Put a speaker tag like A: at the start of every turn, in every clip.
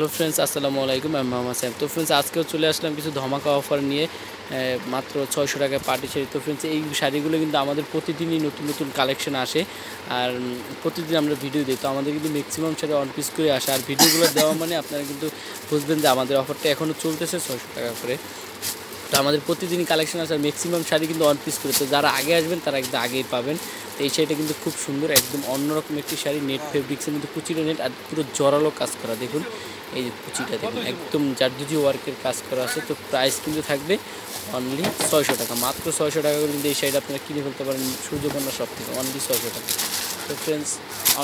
A: Hello friends আসসালামু আলাইকুম, আমি মোহাম্মদ সাহেব। তো ফ্রেন্ডস আজকেও চলে আসলাম কিছু ধমাকা অফার নিয়ে মাত্র ছয়শো টাকায় পার্টি শাড়ি। তো ফ্রেন্ডস এই শাড়িগুলো কিন্তু আমাদের প্রতিদিনই নতুন নতুন কালেকশন আসে। আর প্রতিদিন আমরা ভিডিও দিই। তো আমাদের কিন্তু ম্যাক্সিমাম শাড়ি অন পিস করে আসে। আর ভিডিওগুলো দেওয়া মানে আপনারা কিন্তু বুঝবেন যে আমাদের অফারটা এখনও চলতেছে ছয়শো টাকা করে। তো আমাদের প্রতিদিনই কালেকশন আছে আর ম্যাক্সিমাম শাড়ি কিন্তু অন পিস করে। তো যারা আগে আসবেন তারা একদম আগেই পাবেন। তো এই শাড়িটা কিন্তু খুব সুন্দর একদম অন্যরকম একটি শাড়ি নেট ফেব্রিক্সের মধ্যে কুচিটা নেট আর পুরো জরালো কাজ করা দেখুন। এই যে কুচিটা দেখুন একদম জারদুজি ওয়ার্কের কাজ করা আছে। তো প্রাইস কিন্তু থাকবে অনলি ছয়শো টাকা। মাত্র ছয়শো টাকা করে কিন্তু এই শাড়িটা আপনারা কিনে ফেলতে পারেন সূর্যকন্যা সব থেকে অনলি ছয়শো টাকা। তো ফ্রেন্ডস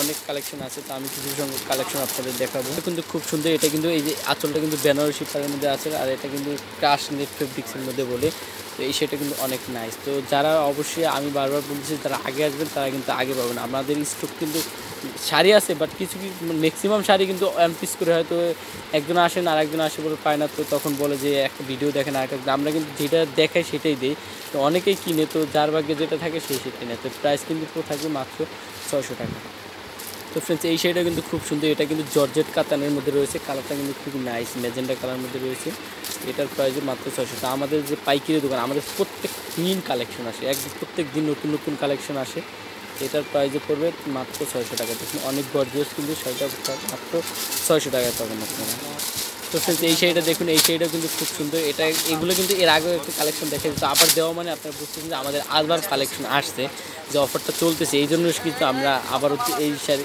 A: অনেক কালেকশন আছে, তো আমি কিছু সংখ্যক কালেকশন আপনাদের দেখাবো। কিন্তু খুব সুন্দর, এটা কিন্তু এই যে আঁচলটা কিন্তু বেনারসি পাড়ের মধ্যে আছে, আর এটা কিন্তু ক্রাশ নেট ফেব্রিক্সের মধ্যে বলে, তো এই সেটা কিন্তু অনেক নাইস তো যারা অবশ্যই আমি বারবার বলছি যারা আগে আসবেন, তারা কিন্তু আগে পাবেন। আমাদের স্টক কিন্তু শাড়ি আছে বাট কিছু কিছু ম্যাক্সিমাম শাড়ি কিন্তু ওয়ান পিস করে হয়তো একজন আসেন আর একজন আসে বলে পায় না, তো তখন বলে যে একটা ভিডিও দেখেন আর একটা আমরা কিন্তু যেটা দেখাই সেটাই দিই। তো অনেকেই কিনে, তো যার ভাগ্যে যেটা থাকে সেই সেটাই নেয়। তো প্রাইস কিন্তু থাকবে মাত্র ছয়শো টাকা। তো ফ্রেন্ডস এই শাড়িটা কিন্তু খুব সুন্দর। এটা কিন্তু জর্জেট কাতানের মধ্যে রয়েছে। কালারটা কিন্তু খুব নাইস ম্যাজেন্ডা কালার মধ্যে রয়েছে। এটার প্রাইস মাত্র ছয়শো। তো আমাদের যে পাইকারি দোকান, আমাদের প্রত্যেক দিন কালেকশন আসে। এক প্রত্যেক দিন নতুন নতুন কালেকশন আসে। এটার প্রাইজে পড়বে মাত্র ছয়শো টাকা। দেখুন, অনেক গর্জিয়াস কিন্তু শাড়িটা মাত্র ছয়শো টাকায় পাবেন আপনারা। তো ফ্রেন্ডস এই শাড়িটা দেখুন, এই শাড়িটা কিন্তু খুব সুন্দর। এটা, এগুলো কিন্তু এর আগেও একটু কালেকশন দেখা তো আবার দেওয়া মানে আপনারা বুঝতেছেন যে আমাদের আবার কালেকশন আসছে, যে অফারটা চলতেছে। এই জন্য কিন্তু আমরা আবারও এই শাড়ি,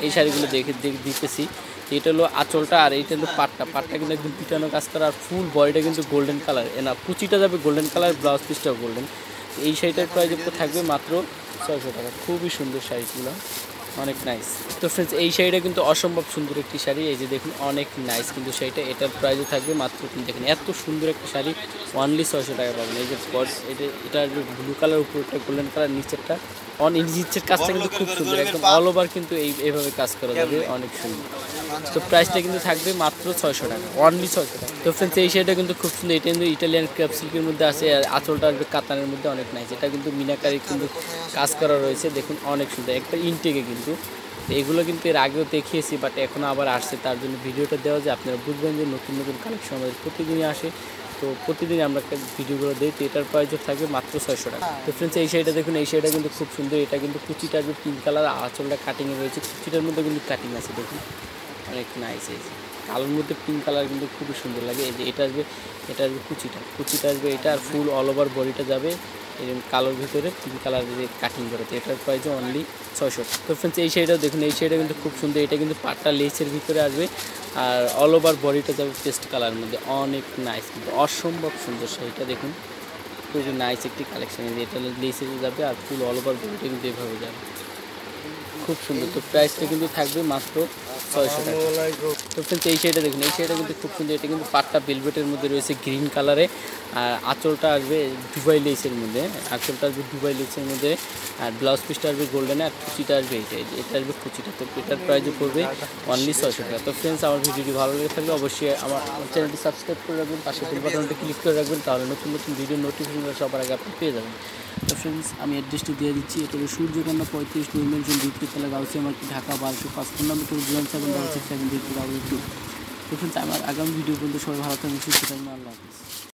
A: এই শাড়িগুলো দেখে, দেখ- দিতেছি। এটা হলো আঁচলটা আর এইটা হলো পাটটা। পাটটা কিন্তু একদম পিটানো কাজ করা আর ফুল বডিটা কিন্তু গোল্ডেন কালার না, কুচিটা যাবে গোল্ডেন কালার ব্লাউজ পিসটাও গোল্ডেন এই শাড়িটার প্রাইস থাকবে মাত্র ছয়শো টাকা। খুবই সুন্দর শাড়িগুলো। অনেক নাইস তো ফ্রেন্ডস এই শাড়িটা কিন্তু অসম্ভব সুন্দর একটি শাড়ি। এই যে দেখুন, অনেক নাইস কিন্তু শাড়িটা। এটার প্রাইসও থাকবে মাত্র কিন্তু দেখেন, এত সুন্দর একটা শাড়ি অনলি ছয়শো টাকা পাবেন। এই যে এটা এটার ব্লু কালার উপরটা গোল্ডেন কালার নিচেরটা অন নিচের কাজটা কিন্তু খুব সুন্দর। একদম অল ওভার কিন্তু এই, এইভাবে কাজ করা যাবে, অনেক সুন্দর। তো প্রাইসটা কিন্তু থাকবে মাত্র ছয়শো টাকা অনলি ছয়শো টাকা। তো ফ্রেন্ডস এই শাড়িটা কিন্তু খুব সুন্দর। এটা কিন্তু ইটালিয়ান ক্র্যাপ মধ্যে আছে, আর আঁচলটা আসবে কাতানের মধ্যে অনেক নাইস এটা কিন্তু মিনাকারি কিন্তু কাজ করা রয়েছে, দেখুন, অনেক সুন্দর। একটা ইনটেকে কিন্তু। তো এগুলো কিন্তু এর আগেও দেখিয়েছি বাট এখনও আবার আসছে। তার জন্য ভিডিওটা দেওয়া যে আপনারা বুঝবেন যে নতুন নতুন কালেকশন আমাদের প্রতিদিনই আসে। তো প্রতিদিন আমরা একটা ভিডিওগুলো দিই। তো এটার প্রাইস থাকবে মাত্র ছয়শো টাকা। তো ফ্রেন্ডস এই শাড়িটা দেখুন, এই শাড়িটা কিন্তু খুব সুন্দর। এটা কিন্তু কুচিটা পিঙ্ক কালার আঁচলটা কাটিংয়ে রয়েছে। কুচিটার মধ্যে কিন্তু কাটিং আছে, দেখুন। অনেক নাইস এই কালোর মধ্যে পিঙ্ক কালার কিন্তু খুবই সুন্দর লাগে। এই যে এটা আসবে এটা আসবে কুচিটা। কুচিটা আসবে, এটা আর ফুল অল ওভার বডিটা যাবে এরকম কালোর ভিতরে পিঙ্ক কালার দিয়ে কাটিং করে। তো এটার প্রাইস অনলি ছয়শো। তো ফ্রেন্ডস এই শাড়িটাও দেখুন, এই শাড়িটা কিন্তু খুব সুন্দর। এটা কিন্তু পাটটা লেসের ভিতরে আসবে আর অল ওভার বডিটা যাবে পেস্ট কালারের মধ্যে। অনেক নাইস কিন্তু অসম্ভব সুন্দর শাড়িটা দেখুন। খুবই নাইস একটি কালেকশন এটা লেসে যাবে আর ফুল অল ওভার বডিটা কিন্তু এভাবে যাবে। খুব সুন্দর। তো প্রাইসটা কিন্তু থাকবে মাত্র ছয়শো টাকা তো ফ্রেন্ডস এই শাড়িটা দেখুন, এই শাড়িটা কিন্তু খুব সুন্দর, এটা কিন্তু পাটটা বেলভেটের মধ্যে রয়েছে গ্রিন কালারে আর আঁচলটা আসবে দুবাই লেসের মধ্যে, আঁচলটা আসবে দুবাই লেসের মধ্যে, আর ব্লাউজ পিসটা আসবে গোল্ডেনে আর কুচিটা আসবে এইটা এটা আসবে কুচিটা, তো এটার প্রাইসও পড়বে অনলি ছয়শো টাকা। তো ফ্রেন্ডস আমার ভিডিওটি ভালো লেগে থাকলে অবশ্যই আমার চ্যানেলটি সাবস্ক্রাইব করে রাখবেন, পাশে বাটনটা ক্লিক করে রাখবেন, তাহলে নতুন নতুন ভিডিও নোটিফিকেশন সবার আগে আপনি পেয়ে যাবেন। তো ফ্রেন্ডস আমি অ্যাড্রেসটা দিয়ে দিচ্ছি, এটা সূর্যকন্যা পঁয়ত্রিশ ডিমেনশন দ্বিতীয় তলা গাউসি আমার ঢাকা, বারোশো পাঁচ number two zero seven double six seven two double two friends আমার আগামী ভিডিও পর্যন্ত সবাই ভালো থাকবেন, সুস্থ থাকবেন, আল্লাহ হাফিজ।